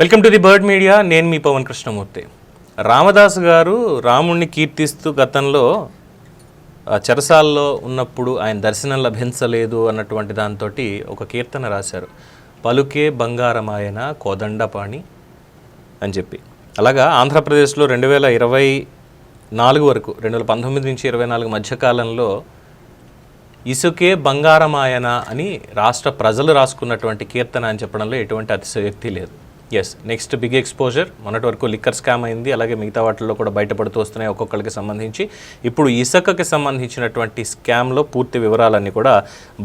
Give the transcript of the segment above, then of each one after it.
Welcome to the bird media. నేను మీ పవన్ కృష్ణమూర్తి. రామదాస్ గారు రాముణ్ణి కీర్తిస్తూ గతంలో చెరసాల్లో ఉన్నప్పుడు ఆయన దర్శనం లభించలేదు అన్నటువంటి దాంతో ఒక కీర్తన రాశారు. పలుకే బంగారమాయన కోదండపాణి అని చెప్పి. అలాగా ఆంధ్రప్రదేశ్లో రెండు వేల ఇరవై నాలుగు వరకు రెండు వేల పంతొమ్మిది నుంచి ఇరవై నాలుగు మధ్యకాలంలో ఇసుకే బంగారమాయన అని రాష్ట్ర ప్రజలు రాసుకున్నటువంటి కీర్తన అని చెప్పడంలో ఎటువంటి అతిశయోక్తి లేదు. ఎస్ నెక్స్ట్ బిగ్ ఎక్స్పోజర్ మొన్నటి వరకు లిక్కర్ స్కామ్ అయింది అలాగే మిగతా వాటిల్లో కూడా బయటపడుతూ వస్తున్నాయి ఒక్కొక్కరికి సంబంధించి. ఇప్పుడు ఇసుకకి సంబంధించినటువంటి స్కామ్లో పూర్తి వివరాలన్నీ కూడా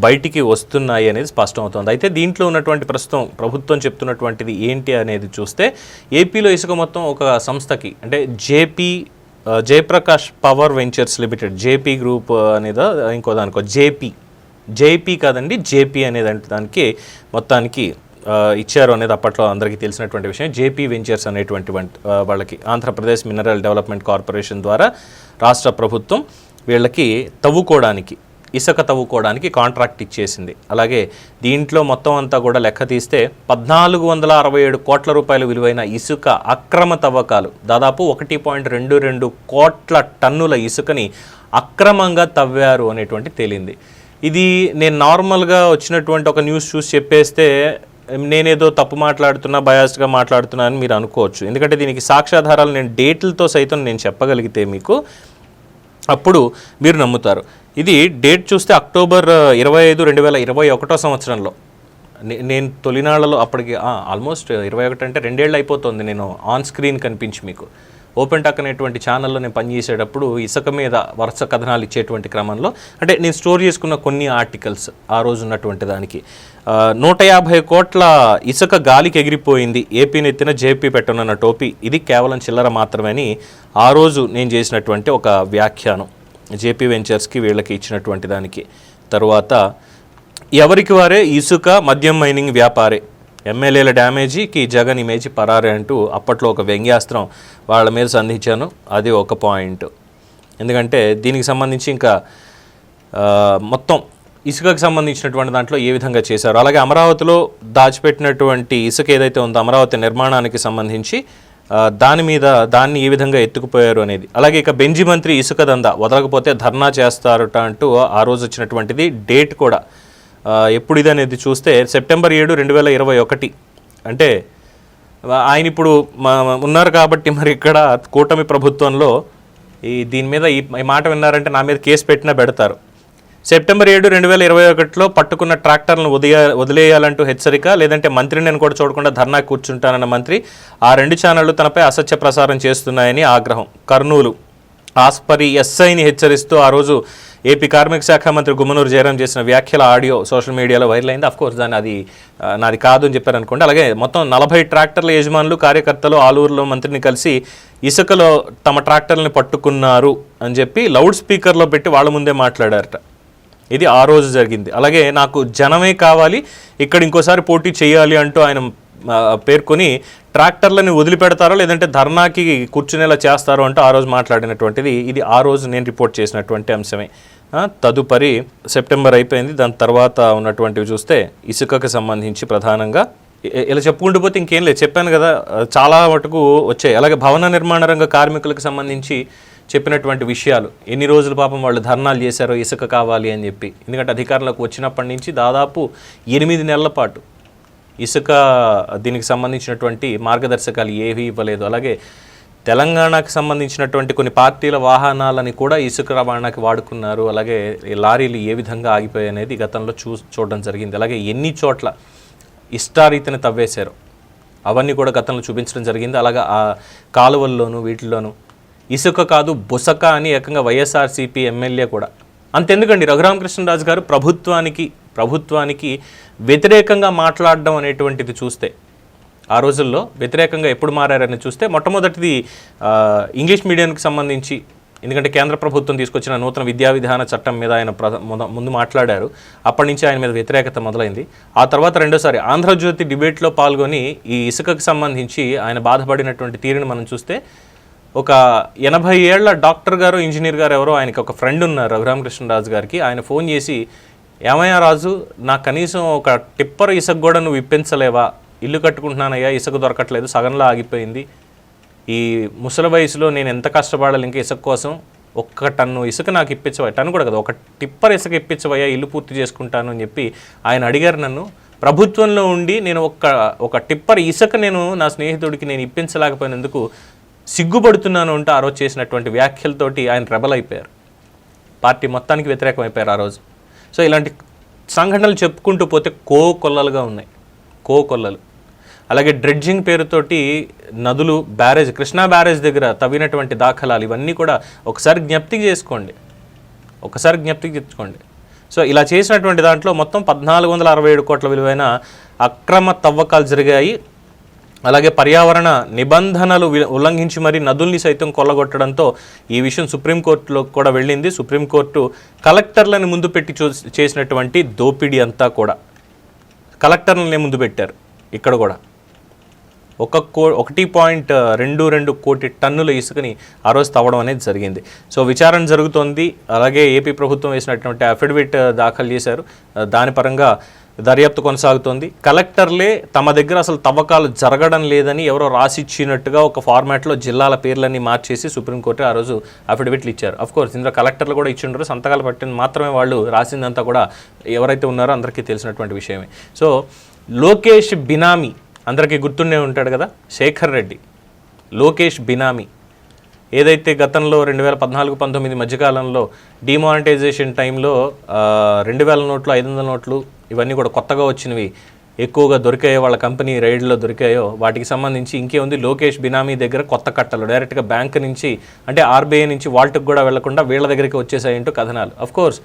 బయటికి వస్తున్నాయి అనేది స్పష్టం అవుతుంది. అయితే దీంట్లో ఉన్నటువంటి ప్రస్తుతం ప్రభుత్వం చెప్తున్నటువంటిది ఏంటి అనేది చూస్తే ఏపీలో ఇసుక మొత్తం ఒక సంస్థకి అంటే JP Jayaprakash power ventures limited JP group అనేది ఇంకో దానికో జేపీ. జేపీ కాదండి జేపీ అనేది దానికి మొత్తానికి ఇచ్చారు అనేది అప్పట్లో అందరికీ తెలిసినటువంటి విషయం. జేపీ వెంచర్స్ అనేటువంటి వంటి వాళ్ళకి ఆంధ్రప్రదేశ్ మినరల్ డెవలప్మెంట్ కార్పొరేషన్ ద్వారా రాష్ట్ర ప్రభుత్వం వీళ్ళకి తవ్వుకోవడానికి ఇసుక తవ్వుకోవడానికి కాంట్రాక్ట్ ఇచ్చేసింది. అలాగే దీంట్లో మొత్తం అంతా కూడా లెక్క తీస్తే పద్నాలుగు వందల అరవై ఏడు కోట్ల రూపాయల విలువైన ఇసుక అక్రమ తవ్వకాలు దాదాపు ఒకటి పాయింట్ రెండు రెండు కోట్ల టన్నుల ఇసుకని అక్రమంగా తవ్వారు అనేటువంటి తేలింది. ఇది నేను నార్మల్గా వచ్చినటువంటి ఒక న్యూస్ చూసి చెప్పేస్తే నేనేదో తప్పు మాట్లాడుతున్నా బయాస్డ్గా మాట్లాడుతున్నా అని మీరు అనుకోవచ్చు. ఎందుకంటే దీనికి సాక్ష్యాధారాలు నేను డేట్లతో సైతం నేను చెప్పగలిగితే మీకు అప్పుడు మీరు నమ్ముతారు. ఇది డేట్ చూస్తే అక్టోబర్ ఇరవై ఐదు రెండు వేల ఇరవై ఒకటో సంవత్సరంలో. నే- నేను తొలినాళ్ళలో అప్పటికి ఆల్మోస్ట్ ఇరవై ఒకటి అంటే రెండేళ్ళు అయిపోతుంది నేను ఆన్ స్క్రీన్ కనిపించి మీకు. ఓపెన్ టాక్ అనేటువంటి ఛానల్లో నేను పనిచేసేటప్పుడు ఇసుక మీద వరుస కథనాలు ఇచ్చేటువంటి క్రమంలో అంటే నేను స్టోర్ చేసుకున్న కొన్ని ఆర్టికల్స్ ఆ రోజు ఉన్నటువంటి దానికి. నూట యాభై కోట్ల ఇసుక గాలికి ఎగిరిపోయింది ఏపీ నెత్తిన జేపీ పెట్టనున్న టోపీ. ఇది కేవలం చిల్లర మాత్రమే అని ఆ రోజు నేను చేసినటువంటి ఒక వ్యాఖ్యానం. జేపీ వెంచర్స్కి వీళ్ళకి ఇచ్చినటువంటి దానికి. తరువాత ఎవరికి వారే ఇసుక మద్యం మైనింగ్ వ్యాపారే. ఎమ్మెల్యేల డ్యామేజీకి జగన్ ఇమేజ్ పరారే అంటూ అప్పట్లో ఒక వ్యంగ్యాస్త్రం వాళ్ళ మీద సంధించాను. అది ఒక పాయింట్. ఎందుకంటే దీనికి సంబంధించి ఇంకా మొత్తం ఇసుకకు సంబంధించినటువంటి దాంట్లో ఏ విధంగా చేశారు? అలాగే అమరావతిలో దాచిపెట్టినటువంటి ఇసుక ఏదైతే ఉందో అమరావతి నిర్మాణానికి సంబంధించి దాని మీద దాన్ని ఏ విధంగా ఎత్తుకుపోయారు అనేది. అలాగే ఇక బెంజి మంత్రి ఇసుక దందా వదలకపోతే ధర్నా చేస్తారట అంటూ ఆ రోజు వచ్చినటువంటిది డేట్ కూడా ఎప్పుడు ఇది అనేది చూస్తే సెప్టెంబర్ ఏడు రెండు వేల ఇరవై ఒకటి. అంటే ఆయన ఇప్పుడు మా ఉన్నారు కాబట్టి మరి ఇక్కడ కూటమి ప్రభుత్వంలో ఈ దీని మీద ఈ ఈ మాట విన్నారంటే నా మీద కేసు పెట్టినా పెడతారు. సెప్టెంబర్ ఏడు రెండు వేల ఇరవై ఒకటిలో పట్టుకున్న ట్రాక్టర్లను వదిలే వదిలేయాలంటూ హెచ్చరిక లేదంటే మంత్రిని నేను కూడా చూడకుండా ధర్నా కూర్చుంటానన్న మంత్రి ఆ రెండు ఛానళ్ళు తనపై అసత్య ప్రసారం చేస్తున్నాయని ఆగ్రహం. కర్నూలు ఆస్పరి ఎస్ఐని హెచ్చరిస్తూ ఆ రోజు ఏపీ కార్మిక శాఖ మంత్రి గుమ్మనూరు జయరాం చేసిన వ్యాఖ్యల ఆడియో సోషల్ మీడియాలో వైరల్ అయింది. కోర్స్ దాన్ని అది నాది కాదు అని చెప్పారు అనుకోండి. అలాగే మొత్తం నలభై ట్రాక్టర్ల యజమానులు కార్యకర్తలు ఆలూరులో మంత్రిని కలిసి ఇసుకలో తమ ట్రాక్టర్లని పట్టుకున్నారు అని చెప్పి లౌడ్ స్పీకర్లో పెట్టి వాళ్ళ ముందే మాట్లాడారట. ఇది ఆ రోజు జరిగింది. అలాగే నాకు జనమే కావాలి ఇక్కడ ఇంకోసారి పోటీ చేయాలి అంటూ ఆయన పేర్కొని ట్రాక్టర్లని వదిలిపెడతారో లేదంటే ధర్నాకి కూర్చునేలా చేస్తారో అంటూ ఆ రోజు మాట్లాడినటువంటిది. ఇది ఆ రోజు నేను రిపోర్ట్ చేసినటువంటి అంశమే. తదుపరి సెప్టెంబర్ అయిపోయింది. దాని తర్వాత ఉన్నటువంటివి చూస్తే ఇసుకకు సంబంధించి ప్రధానంగా ఇలా చెప్పుకుంటూ పోతే ఇంకేం లేదు. చెప్పాను కదా చాలా మటుకు వచ్చాయి. అలాగే భవన నిర్మాణ రంగ కార్మికులకు సంబంధించి చెప్పినటువంటి విషయాలు. ఎన్ని రోజులు పాపం వాళ్ళు ధర్నాలు చేశారో ఇసుక కావాలి అని చెప్పి. ఎందుకంటే అధికారంలోకి వచ్చినప్పటి నుంచి దాదాపు ఎనిమిది నెలల పాటు ఇసుక దీనికి సంబంధించినటువంటి మార్గదర్శకాలు ఏవి ఇవ్వలేదు. అలాగే తెలంగాణకు సంబంధించినటువంటి కొన్ని పార్టీల వాహనాలని కూడా ఇసుక రవాణాకి వాడుకున్నారు. అలాగే లారీలు ఏ విధంగా ఆగిపోయాయి అనేది గతంలో చూ చూడడం జరిగింది. అలాగే ఎన్ని చోట్ల ఇష్టారీతిని తవ్వేశారు అవన్నీ కూడా గతంలో చూపించడం జరిగింది. అలాగే ఆ కాలువల్లోనూ వీటిల్లోనూ ఇసుక కాదు బుసక అని ఏకంగా వైఎస్ఆర్సీపీ ఎమ్మెల్యే కూడా. అంతెందుకండి రఘురామకృష్ణరాజు గారు ప్రభుత్వానికి ప్రభుత్వానికి వ్యతిరేకంగా మాట్లాడడం అనేటువంటిది చూస్తే ఆ రోజుల్లో వ్యతిరేకంగా ఎప్పుడు మారారని చూస్తే మొట్టమొదటిది ఇంగ్లీష్ మీడియంకి సంబంధించి ఎందుకంటే కేంద్ర ప్రభుత్వం తీసుకొచ్చిన నూతన విద్యా విధాన చట్టం మీద ఆయన మొద- ముందు మాట్లాడారు. అప్పటి నుంచి ఆయన మీద వ్యతిరేకత మొదలైంది. ఆ తర్వాత రెండోసారి ఆంధ్రజ్యోతి డిబేట్లో పాల్గొని ఈ ఇసుకకు సంబంధించి ఆయన బాధపడినటువంటి తీరుని మనం చూస్తే ఒక ఎనభై ఏళ్ళ డాక్టర్ గారు ఇంజనీర్ గారు ఎవరో ఆయనకి ఒక ఫ్రెండ్ ఉన్నారు రఘురామకృష్ణరాజు గారికి. ఆయన ఫోన్ చేసి ఏమయ్యా రాజు నాకు కనీసం ఒక టిప్పర్ ఇసుక కూడా నువ్వు ఇప్పించలేవా? ఇల్లు కట్టుకుంటున్నానయ్యా ఇసుక దొరకట్లేదు సగంలో ఆగిపోయింది. ఈ ముసలి వయసులో నేను ఎంత కష్టపడాలి ఇంకా ఇసుక కోసం? ఒక్క టన్ను ఇసుక నాకు ఇప్పించవయ్యా టన్ను కూడా కదా ఒక టిప్పర్ ఇసుక ఇప్పించవయ్యా ఇల్లు పూర్తి చేసుకుంటాను అని చెప్పి ఆయన అడిగారు నన్ను. ప్రభుత్వంలో ఉండి నేను ఒక్క ఒక టిప్పర్ ఇసుక నేను నా స్నేహితుడికి నేను ఇప్పించలేకపోయినందుకు సిగ్గుపడుతున్నాను అంటూ ఆ రోజు చేసినటువంటి వ్యాఖ్యలతోటి ఆయన రెబల్ అయిపోయారు పార్టీ మొత్తానికి వ్యతిరేకం అయిపోయారు ఆ రోజు. సో ఇలాంటి సంఘటనలు చెప్పుకుంటూ పోతే కో కొల్లలుగా ఉన్నాయి. కో కొల్లలు. అలాగే డ్రెడ్జింగ్ పేరుతోటి నదులు బ్యారేజ్ కృష్ణా బ్యారేజ్ దగ్గర తవ్వినటువంటి దాఖలాలు ఇవన్నీ కూడా ఒకసారి జ్ఞప్తికి చేసుకోండి. ఒకసారి జ్ఞప్తికి తెచ్చుకోండి సో ఇలా చేసినటువంటి దాంట్లో మొత్తం పద్నాలుగు వందల అరవై ఏడు కోట్ల విలువైన అక్రమ తవ్వకాలు జరిగాయి. అలాగే పర్యావరణ నిబంధనలు ఉల్లంఘించి మరి నదుల్ని సైతం కొల్లగొట్టడంతో ఈ విషయం సుప్రీంకోర్టులో కూడా వెళ్ళింది. సుప్రీంకోర్టు కలెక్టర్లను ముందు పెట్టి చేసినటువంటి దోపిడీ అంతా కూడా కలెక్టర్లనే ముందు పెట్టారు. ఇక్కడ కూడా. ఒక కో ఒకటి పాయింట్ రెండు రెండు కోటి టన్నుల ఇసుకని ఆ రోజు తవ్వడం అనేది జరిగింది. సో విచారణ జరుగుతోంది. అలాగే ఏపీ ప్రభుత్వం వేసినటువంటి అఫిడవిట్ దాఖలు చేశారు. దాని పరంగా దర్యాప్తు కొనసాగుతోంది. కలెక్టర్లే తమ దగ్గర అసలు తవ్వకాలు జరగడం లేదని ఎవరో రాసిచ్చినట్టుగా ఒక ఫార్మాట్లో జిల్లాల పేర్లన్నీ మార్చేసి సుప్రీంకోర్టు ఆ రోజు అఫిడవిట్లు ఇచ్చారు. అఫ్కోర్స్ ఇందులో కలెక్టర్లు కూడా ఇచ్చిండ్రు. సంతకాలు పట్టిన మాత్రమే వాళ్ళు. రాసిందంతా కూడా ఎవరైతే ఉన్నారో అందరికీ తెలిసినటువంటి విషయమే. సో లోకేష్ బినామీ అందరికీ గుర్తుండే ఉంటాడు కదా? శేఖర్ రెడ్డి లోకేష్ బినామీ. ఏదైతే గతంలో రెండు వేల పద్నాలుగు పంతొమ్మిది మధ్యకాలంలో డిమానిటైజేషన్ టైంలో రెండు వేల నోట్లు ఐదు వందల నోట్లు ఇవన్నీ కూడా కొత్తగా వచ్చినవి ఎక్కువగా దొరికాయో వాళ్ళ కంపెనీ రైడ్లో దొరికాయో వాటికి సంబంధించి ఇంకేముంది లోకేష్ బినామీ దగ్గర కొత్త కట్టలు. డైరెక్ట్గా బ్యాంక్ నుంచి అంటే ఆర్బీఐ నుంచి వాల్ట్కి కూడా వెళ్ళకుండా వీళ్ళ దగ్గరికి వచ్చేసాయంటూ కథనాలు. అఫ్ కోర్స్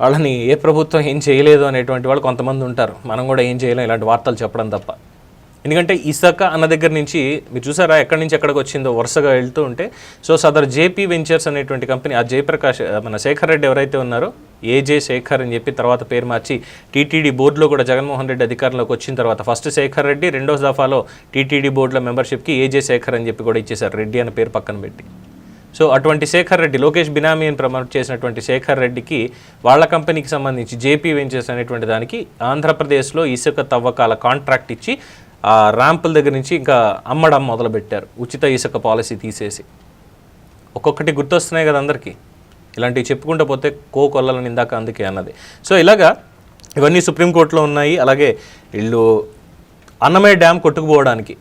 వాళ్ళని ఏ ప్రభుత్వం ఏం చేయలేదు అనేటువంటి వాళ్ళు కొంతమంది ఉంటారు. మనం కూడా ఏం చేయలేం ఇలాంటి వార్తలు చెప్పడం తప్ప. ఎందుకంటే ఇసక అన్న దగ్గర నుంచి మీరు చూసారా ఎక్కడి నుంచి ఎక్కడికి వచ్చిందో వరుసగా వెళ్తూ ఉంటే సో సదర్ జేపీ వెంచర్స్ అనేటువంటి కంపెనీ ఆ జయప్రకాష్ మన శేఖర్ రెడ్డి ఎవరైతే ఉన్నారో ఏజే శేఖర్ అని చెప్పి తర్వాత పేరు మార్చి టీటీడీ బోర్డులో కూడా జగన్మోహన్ రెడ్డి అధికారంలోకి వచ్చిన తర్వాత ఫస్ట్ శేఖర్ రెడ్డి రెండో దఫాలో టీటీడీ బోర్డులో మెంబర్షిప్కి ఏజే శేఖర్ అని చెప్పి కూడా ఇచ్చేశారు రెడ్డి అనే పేరు పక్కన పెట్టి. సో అటువంటి శేఖర్ రెడ్డి లోకేష్ బినామీ అని ప్రమోట్ చేసినటువంటి శేఖర్ రెడ్డికి వాళ్ళ కంపెనీకి సంబంధించి జేపీ వెంచర్స్ అనేటువంటి దానికి ఆంధ్రప్రదేశ్లో ఇసుక తవ్వకాల కాంట్రాక్ట్ ఇచ్చి ఆ ర్యాంపుల దగ్గర నుంచి ఇంకా అమ్మడం మొదలుపెట్టారు. ఉచిత ఇసుక పాలసీ తీసేసి. ఒక్కొక్కటి గుర్తొస్తున్నాయి కదా అందరికీ. ఇలాంటివి చెప్పుకుంటూ పోతే కో కొల్లని ఇందాక అందుకే అన్నది. సో ఇలాగా ఇవన్నీ సుప్రీంకోర్టులో ఉన్నాయి. అలాగే వీళ్ళు అన్నమయ్య డ్యామ్ కొట్టుకుపోవడానికి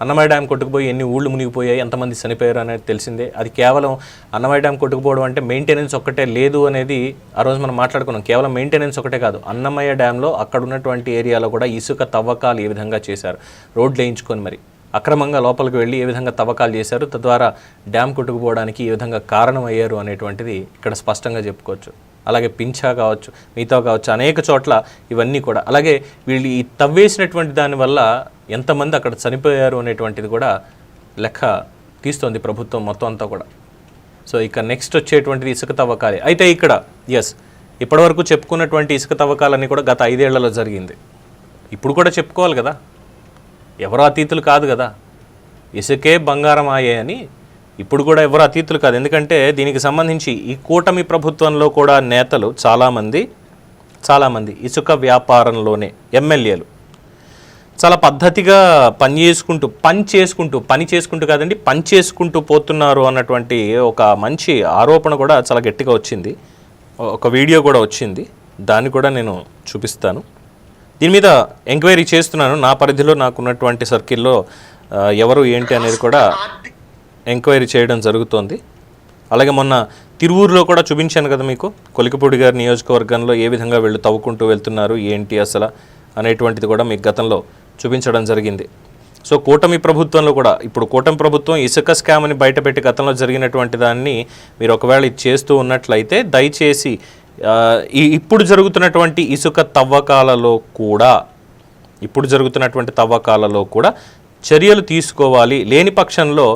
అన్నమయ్య డ్యామ్ కొట్టుకుపోయి ఎన్ని ఊళ్ళు మునిగిపోయాయి ఎంతమంది చనిపోయారు అనేది తెలిసిందే. అది కేవలం అన్నమయ్య డ్యామ్ కొట్టుకుపోవడం అంటే మెయింటెనెన్స్ ఒక్కటే లేదు అనేది ఆ రోజు మనం మాట్లాడుకున్నాం. కేవలం మెయింటెనెన్స్ ఒకటే కాదు అన్నమయ్య డ్యామ్లో అక్కడ ఉన్నటువంటి ఏరియాలో కూడా ఇసుక తవ్వకాలు ఏ విధంగా చేశారు రోడ్లు వేయించుకొని మరి అక్రమంగా లోపలికి వెళ్ళి ఏ విధంగా తవ్వకాలు చేశారు తద్వారా డ్యామ్ కొట్టుకుపోవడానికి ఏ విధంగా కారణమయ్యారు అనేటువంటిది ఇక్కడ స్పష్టంగా చెప్పుకోవచ్చు. అలాగే పింఛా కావచ్చు మిగతా కావచ్చు అనేక చోట్ల ఇవన్నీ కూడా. అలాగే వీళ్ళు ఈ తవ్వేసినటువంటి దానివల్ల ఎంతమంది అక్కడ చనిపోయారు అనేటువంటిది కూడా లెక్క తీస్తోంది ప్రభుత్వం మొత్తం అంతా కూడా. సో ఇక నెక్స్ట్ వచ్చేటువంటిది ఇసుక తవ్వకాలే. అయితే ఇక్కడ ఎస్ ఇప్పటివరకు చెప్పుకున్నటువంటి ఇసుక తవ్వకాలన్నీ కూడా గత ఐదేళ్ళలో జరిగింది. ఇప్పుడు కూడా చెప్పుకోవాలి కదా. ఎవరో అతీతులు కాదు కదా. ఇసుకే బంగారం ఆయే అని ఇప్పుడు కూడా ఎవరు అతీతులు కాదు. ఎందుకంటే దీనికి సంబంధించి ఈ కూటమి ప్రభుత్వంలో కూడా నేతలు చాలామంది చాలామంది ఇసుక వ్యాపారంలోనే ఎమ్మెల్యేలు. చాలా పద్ధతిగా పని చేసుకుంటూ పని చేసుకుంటూ పని చేసుకుంటూ కాదండి పని చేసుకుంటూ పోతున్నారు అన్నటువంటి ఒక మంచి ఆరోపణ కూడా చాలా గట్టిగా వచ్చింది. ఒక వీడియో కూడా వచ్చింది. దాన్ని కూడా నేను చూపిస్తాను. దీని మీద ఎంక్వైరీ చేస్తున్నాను. నా పరిధిలో నాకున్నటువంటి సర్కిల్లో ఎవరు ఏంటి అనేది కూడా ఎంక్వైరీ చేయడం జరుగుతోంది. అలాగే మొన్న తిరువూరులో కూడా చూపించాను కదా మీకు కొలికపూడి గారి నియోజకవర్గంలో ఏ విధంగా వీళ్ళు తవ్వుకుంటూ వెళ్తున్నారు ఏంటి అసలు అనేటువంటిది కూడా మీకు గతంలో చూపించడం జరిగింది. సో కూటమి ప్రభుత్వంలో కూడా ఇప్పుడు కూటమి ప్రభుత్వం ఇసుక స్కామ్ అని బయటపెట్టి గతంలో జరిగినటువంటి దాన్ని మీరు ఒకవేళ ఇది చేస్తూ ఉన్నట్లయితే దయచేసి ఈ ఇప్పుడు జరుగుతున్నటువంటి ఇసుక తవ్వకాలలో కూడా ఇప్పుడు జరుగుతున్నటువంటి తవ్వకాలలో కూడా చర్యలు తీసుకోవాలి. లేని పక్షంలో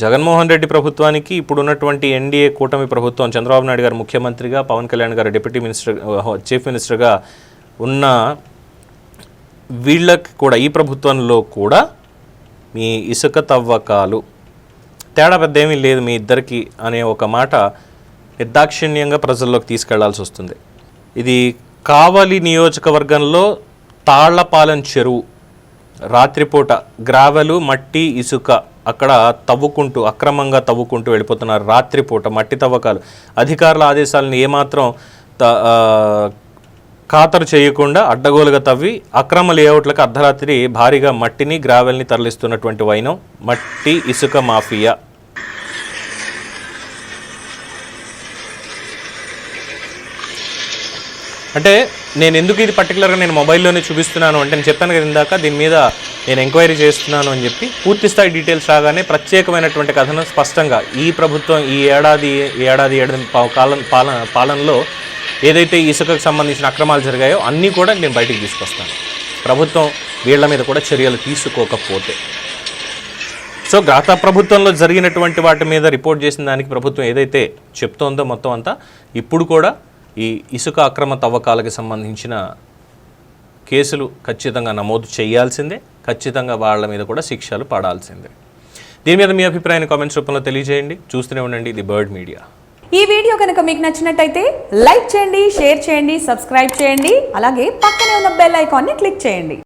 జగన్మోహన్ రెడ్డి ప్రభుత్వానికి ఇప్పుడు ఉన్నటువంటి ఎన్డీఏ కూటమి ప్రభుత్వం చంద్రబాబు నాయుడు గారు ముఖ్యమంత్రిగా పవన్ కళ్యాణ్ గారు డిప్యూటీ మినిస్టర్ చీఫ్ మినిస్టర్గా ఉన్న వీళ్ళకి కూడా ఈ ప్రభుత్వంలో కూడా మీ ఇసుక తవ్వకాలు. తేడా పెద్ద ఏమీ లేదు మీ ఇద్దరికి అనే ఒక మాట నిర్దాక్షిణ్యంగా ప్రజల్లోకి తీసుకెళ్ళాల్సి వస్తుంది. ఇది కావలి నియోజకవర్గంలో తాళ్ళపాలెం చెరువు రాత్రిపూట గ్రావెలు మట్టి ఇసుక అక్కడ తవ్వుకుంటూ అక్రమంగా తవ్వుకుంటూ వెళ్ళిపోతున్నారు రాత్రిపూట మట్టి తవ్వకాలు. అధికారుల ఆదేశాలను ఏమాత్రం త- ఖాతరు చేయకుండా అడ్డగోలుగా తవ్వి అక్రమ లేఅవుట్లకు అర్ధరాత్రి భారీగా మట్టిని గ్రావెల్ని తరలిస్తున్నటువంటి వైనం మట్టి ఇసుక మాఫియా. అంటే నేను ఎందుకు ఇది పర్టికులర్గా నేను మొబైల్లోనే చూపిస్తున్నాను అంటే నేను చెప్పాను కదా ఇందాక దీని మీద నేను ఎంక్వైరీ చేస్తున్నాను అని చెప్పి పూర్తి స్థాయి డీటెయిల్స్ రాగానే ప్రత్యేకమైనటువంటి కథనం స్పష్టంగా ఈ ప్రభుత్వం ఈ ఏడాది ఏడాది ఏడాది కాలం పాలన పాలనలో ఏదైతే ఇసుకకు సంబంధించిన అక్రమాలు జరిగాయో అన్నీ కూడా నేను బయటికి తీసుకొస్తాను. ప్రభుత్వం వీళ్ళ మీద కూడా చర్యలు తీసుకోకపోతే. సో గత ప్రభుత్వంలో జరిగినటువంటి వాటి మీద రిపోర్ట్ చేసిన దానికి ప్రభుత్వం ఏదైతే చెప్తోందో మొత్తం అంతా ఇప్పుడు కూడా ఈ ఇసుక అక్రమ తవ్వకాలకు సంబంధించిన కేసులు ఖచ్చితంగా నమోదు చేయాల్సిందే ఖచ్చితంగా వాళ్ళ మీద కూడా శిక్షలు పడాల్సిందే. దీని మీద మీ అభిప్రాయాన్ని కామెంట్స్ రూపంలో తెలియజేయండి. చూస్తూనే ఉండండి ది బర్డ్ మీడియా. ఈ వీడియో కనుక మీకు నచ్చినట్టయితే లైక్ చేయండి షేర్ చేయండి సబ్స్క్రైబ్ చేయండి అలాగే పక్కనే ఉన్న బెల్ ఐకాన్ని క్లిక్ చేయండి.